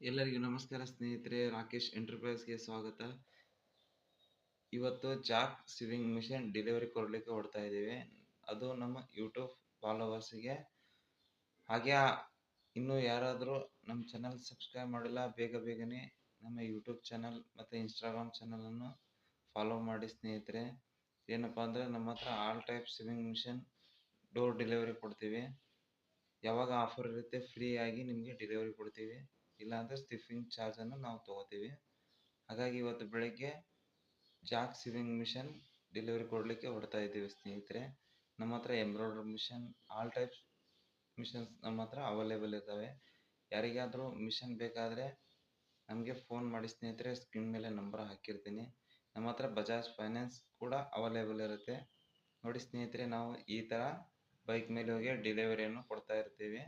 ಎಲ್ಲರಿಗೂ ನಮಸ್ಕಾರ ಸ್ನೇಹಿತರೆ, ರಾಕೇಶ್ ಎಂಟರ್ಪ್ರೈಸ್ಗೆ ಸ್ವಾಗತ. ಇವತ್ತು ಜಾಕ್ ಸಿವಿಂಗ್ ಮಿಷನ್ ಡೆಲಿವರಿ ಕೊಡಲಿಕ್ಕೆ ಹೊಡ್ತಾ ಇದ್ದೀವಿ. ಅದು ನಮ್ಮ ಯೂಟ್ಯೂಬ್ ಫಾಲೋವರ್ಸಿಗೆ. ಹಾಗೆ ಇನ್ನೂ ಯಾರಾದರೂ ನಮ್ಮ ಚಾನಲ್ ಸಬ್ಸ್ಕ್ರೈಬ್ ಮಾಡಿಲ್ಲ, ಬೇಗ ಬೇಗನೆ ನಮ್ಮ ಯೂಟ್ಯೂಬ್ ಚಾನಲ್ ಮತ್ತು ಇನ್ಸ್ಟಾಗ್ರಾಮ್ ಚಾನಲನ್ನು ಫಾಲೋ ಮಾಡಿ ಸ್ನೇಹಿತರೆ. ಏನಪ್ಪ ಅಂದರೆ ನಮ್ಮ ಹತ್ರ all type sewing machine door delivery ಕೊಡ್ತೀವಿ. ಯಾವಾಗ ಆಫರ್ ಇರುತ್ತೆ, ಫ್ರೀಯಾಗಿ ನಿಮಗೆ ಡೆಲಿವರಿ ಕೊಡ್ತೀವಿ. ಇಲ್ಲಾಂದರೆ ಸ್ಟಿಫಿಂಗ್ ಚಾರ್ಜನ್ನು ನಾವು ತೊಗೋತೀವಿ. ಹಾಗಾಗಿ ಇವತ್ತು ಬೆಳಗ್ಗೆ ಜಾಕ್ ಸಿವಿಂಗ್ ಮಿಷನ್ ಡೆಲಿವರಿ ಕೊಡಲಿಕ್ಕೆ ಹೊಡ್ತಾ ಇದ್ದೀವಿ ಸ್ನೇಹಿತರೆ. ನಮ್ಮ ಹತ್ರ embroidery machine, all types machines ನಮ್ಮ ಹತ್ರ ಅವೈಲೇಬಲ್ ಇದ್ದಾವೆ. ಯಾರಿಗಾದರೂ ಮಿಷನ್ ಬೇಕಾದರೆ ನಮಗೆ ಫೋನ್ ಮಾಡಿ ಸ್ನೇಹಿತರೆ, ಸ್ಕ್ರೀನ್ ಮೇಲೆ ನಂಬರ್ ಹಾಕಿರ್ತೀನಿ. ನಮ್ಮ ಹತ್ರ ಬಜಾಜ್ ಫೈನಾನ್ಸ್ ಕೂಡ ಅವೈಲೇಬಲ್ ಇರುತ್ತೆ. ನೋಡಿ ಸ್ನೇಹಿತರೆ, ನಾವು ಈ ಥರ ಬೈಕ್ ಮೇಲೆ ಹೋಗಿ ಡೆಲಿವರಿಯನ್ನು ಕೊಡ್ತಾ ಇರ್ತೀವಿ.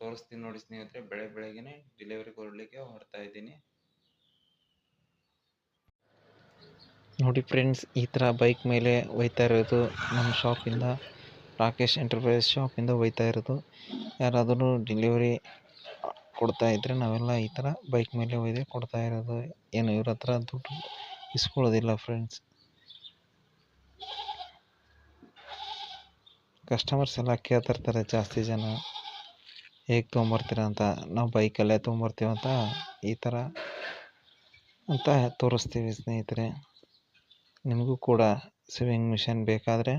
ತೋರಿಸ್ತೀನಿ ನೋಡಿ ಸ್ನೇಹಿತರೆ, ಬೆಳೆ ಬೆಳಗ್ಗೆನೆ ಡೆಲಿವರಿ ಕೊಡಲಿಕ್ಕೆ ಹೊರತಾ ಇದ್ದೀನಿ. ನೋಡಿ ಫ್ರೆಂಡ್ಸ್ ಈ ಥರ ಬೈಕ್ ಮೇಲೆ ಒಯ್ತಾ ಇರೋದು ನಮ್ಮ ಶಾಪಿಂದ ರಾಕೇಶ್ ಎಂಟರ್ಪ್ರೈಸ್ ಶಾಪಿಂದ ಒಯ್ತಾ ಇರೋದು. ಯಾರಾದರೂ ಡೆಲಿವರಿ ಕೊಡ್ತಾ ಇದ್ದರೆ ನಾವೆಲ್ಲ ಈ ಥರ ಬೈಕ್ ಮೇಲೆ ಒಯ್ದೆ ಕೊಡ್ತಾ ಇರೋದು. ಏನು ಇವ್ರ ಹತ್ರ ದುಡ್ಡು ಇಸ್ಕೊಳ್ಳೋದಿಲ್ಲ ಫ್ರೆಂಡ್ಸ್ ಕಸ್ಟಮರ್ಸ್ ಎಲ್ಲ ಕೇಳ್ತಿರ್ತಾರೆ ಜಾಸ್ತಿ ಜನ. ಹೇಗೆ ತೊಗೊಂಬರ್ತೀರ ಅಂತ ನಾವು ಬೈಕಲ್ಲೇ ತೊಗೊಂಬರ್ತೀವಿ ಅಂತ ಈ ಥರ ಅಂತ ತೋರಿಸ್ತೀವಿ ಸ್ನೇಹಿತರೆ. ನಿಮಗೂ ಕೂಡ ಸಿವಿಂಗ್ ಮಿಷನ್ ಬೇಕಾದರೆ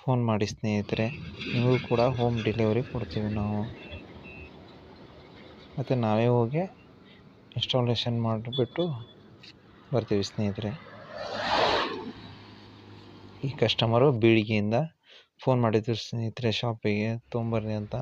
ಫೋನ್ ಮಾಡಿ ಸ್ನೇಹಿತರೆ. ನಿಮಗೂ ಕೂಡ ಹೋಮ್ ಡೆಲಿವರಿ ಕೊಡ್ತೀವಿ ನಾವು. ಮತ್ತು ನಾವೇ ಹೋಗಿ ಇನ್ಸ್ಟಾಲೇಷನ್ ಮಾಡಿಬಿಟ್ಟು ಬರ್ತೀವಿ ಸ್ನೇಹಿತರೆ. ಈ ಕಸ್ಟಮರು ಬೀಳಿಗೆಯಿಂದ ಫೋನ್ ಮಾಡಿದ್ರು ಸ್ನೇಹಿತರೆ ಶಾಪಿಗೆ ತೊಗೊಂಬರ್ರಿ ಅಂತ.